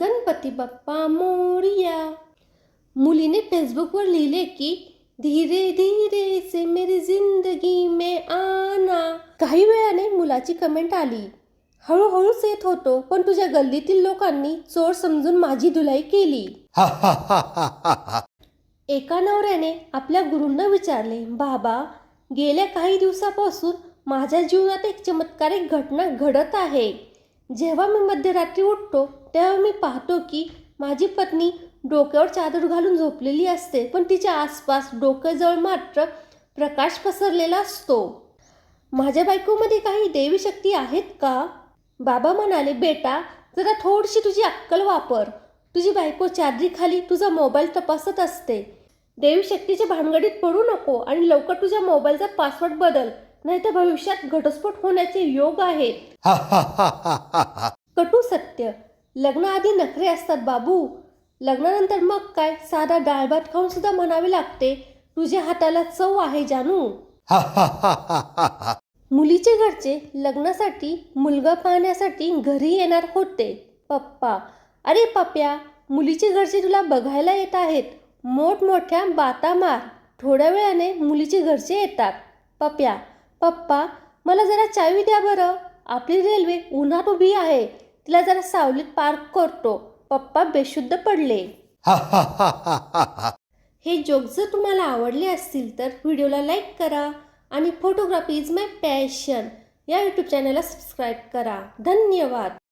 गणपती बाप्पा मोरिया. मुलीने फेसबुकवर लिहिले की धीरे धीरे से मेरी जिंदगी में आना. काही वेळाने मुलाची कमेंट आली. हळूहळूच येत होतो पण तुझ्या गल्लीतील लोकांनी चोर समजून माझी धुलाई केली. एका नवऱ्याने आपल्या गुरूंना विचारले बाबा गेल्या काही दिवसापासून माझ्या जीवनात एक चमत्कारिक घटना घडत आहे. जेव्हा मी मध्यरात्री उठतो तेव्हा मी पाहतो की माझी पत्नी डोक्यावर चादर घालून झोपलेली असते पण तिच्या आसपास डोक्याजवळ मात्र प्रकाश पसरलेला असतो. माझ्या बायकोमध्ये काही देवी शक्ती आहेत का? बाबा म्हणाले बेटा जरा थोडीशी तुझी अक्कल वापर. तुझी बायको चादरीखाली तुझा मोबाईल तपासत असते. देवी शक्तीच्या भानगडीत पडू नको आणि लवकर तुझ्या मोबाईलचा पासवर्ड बदल. नाहीतर भविष्यात घटस्फोट होण्याचे योग आहेत. कटू सत्य. लग्नाआधी नखरे असतात बाबू. लग्नानंतर मग काय? साधा डाळ भात खाऊन सुद्धा म्हणावे लागते. तुझ्या हाताला चव आहे जानू. मुलीचे घरचे लग्नासाठी मुलगा पाहण्यासाठी घरी येणार होते. पप्पा अरे पप्या मुलीचे घरचे तुला बघायला येत आहेत. मोठमोठ्या बाता मार थोड्या वेळाने मुलीचे घरचे येतात. पप्या पप्पा मला जरा चावी द्या बरं. आपली रेल्वे उन्हात उभी आहे. तिला जरा सावलीत पार्क करतो. पप्पा बेशुद्ध पडले. हे जोक जर तुम्हाला आवडले असतील तर व्हिडिओला लाईक करा आणि फोटोग्राफी इज माय पॅशन. या यूट्यूब चॅनलला सबस्क्राईब करा. धन्यवाद.